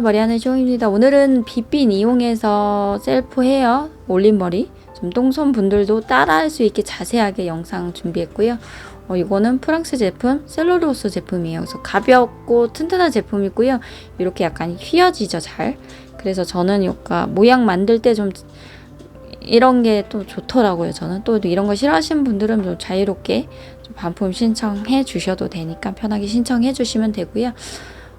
머리하는 쇼입니다. 오늘은 빗빈 이용해서 셀프 헤어 올림머리 좀 똥손 분들도 따라할 수 있게 자세하게 영상 준비했고요. 어, 이거는 프랑스 제품 셀룰로스 제품이에요. 그래서 가볍고 튼튼한 제품이고요. 이렇게 약간 휘어지죠 잘. 그래서 저는 이거 모양 만들 때 좀 이런 게 또 좋더라고요 저는. 또 이런 거 싫어하시는 분들은 좀 자유롭게 좀 반품 신청해 주셔도 되니까 편하게 신청해 주시면 되고요.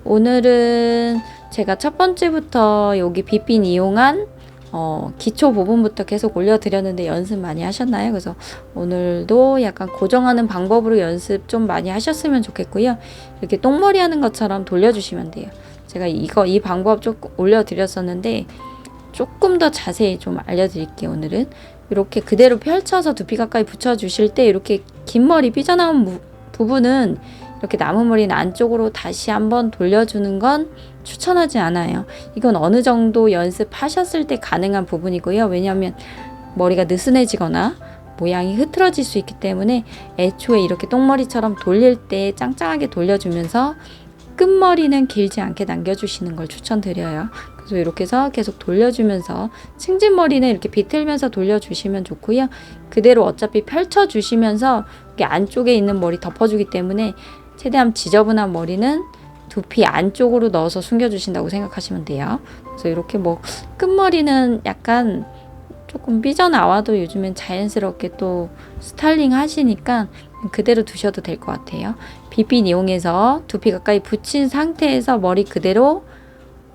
오늘은 제가 첫 번째부터 여기 빗빈 이용한 어, 기초 부분부터 계속 올려드렸는데 연습 많이 하셨나요? 그래서 오늘도 약간 고정하는 방법으로 연습 좀 많이 하셨으면 좋겠고요. 이렇게 똥머리 하는 것처럼 돌려주시면 돼요. 제가 이거 이 방법 조금 올려드렸었는데 조금 더 자세히 좀 알려드릴게요. 오늘은 이렇게 그대로 펼쳐서 두피 가까이 붙여주실 때 이렇게 긴 머리 삐져나온 부, 부분은 이렇게 머리는 안쪽으로 다시 한번 돌려주는 건 추천하지 않아요. 이건 어느 정도 연습하셨을 때 가능한 부분이고요. 왜냐하면 머리가 느슨해지거나 모양이 흐트러질 수 있기 때문에 애초에 이렇게 똥머리처럼 돌릴 때 짱짱하게 돌려주면서 끝머리는 길지 않게 남겨주시는 걸 추천드려요. 그래서 이렇게 해서 계속 돌려주면서 층진머리는 이렇게 비틀면서 돌려주시면 좋고요. 그대로 어차피 펼쳐주시면서 안쪽에 있는 머리 덮어주기 때문에 최대한 지저분한 머리는 두피 안쪽으로 넣어서 숨겨주신다고 생각하시면 돼요. 그래서 이렇게 뭐 끝머리는 약간 조금 삐져나와도 요즘엔 자연스럽게 또 스타일링 하시니까 그대로 두셔도 될 것 같아요. 빗빈 이용해서 두피 가까이 붙인 상태에서 머리 그대로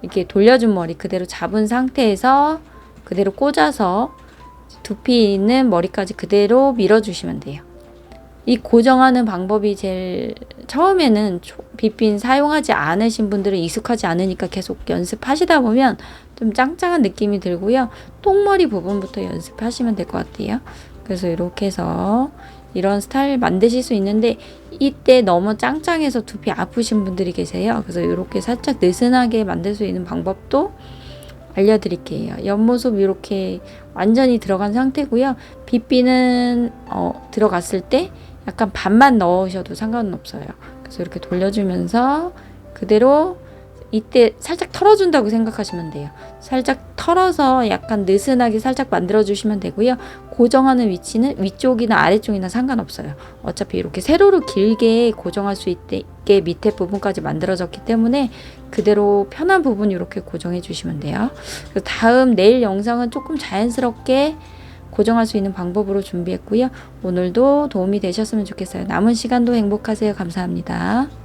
이렇게 돌려준 머리 그대로 잡은 상태에서 그대로 꽂아서 두피 있는 머리까지 그대로 밀어주시면 돼요. 이 고정하는 방법이 제일 처음에는 빗빈 사용하지 않으신 분들은 익숙하지 않으니까 계속 연습하시다 보면 좀 짱짱한 느낌이 들고요. 똥머리 부분부터 연습하시면 될 것 같아요. 그래서 이렇게 해서 이런 스타일 만드실 수 있는데 이때 너무 짱짱해서 두피 아프신 분들이 계세요. 그래서 이렇게 살짝 느슨하게 만들 수 있는 방법도 알려드릴게요. 옆모습 이렇게 완전히 들어간 상태고요. 빗비는 어, 들어갔을 때 약간 반만 넣으셔도 상관은 없어요. 그래서 이렇게 돌려주면서 그대로 이때 살짝 털어준다고 생각하시면 돼요. 살짝 털어서 약간 느슨하게 살짝 만들어주시면 되고요. 고정하는 위치는 위쪽이나 아래쪽이나 상관없어요. 어차피 이렇게 세로로 길게 고정할 수 있게 밑에 부분까지 만들어졌기 때문에 그대로 편한 부분 이렇게 고정해 주시면 돼요. 다음 내일 영상은 조금 자연스럽게 고정할 수 있는 방법으로 준비했고요. 오늘도 도움이 되셨으면 좋겠어요. 남은 시간도 행복하세요. 감사합니다.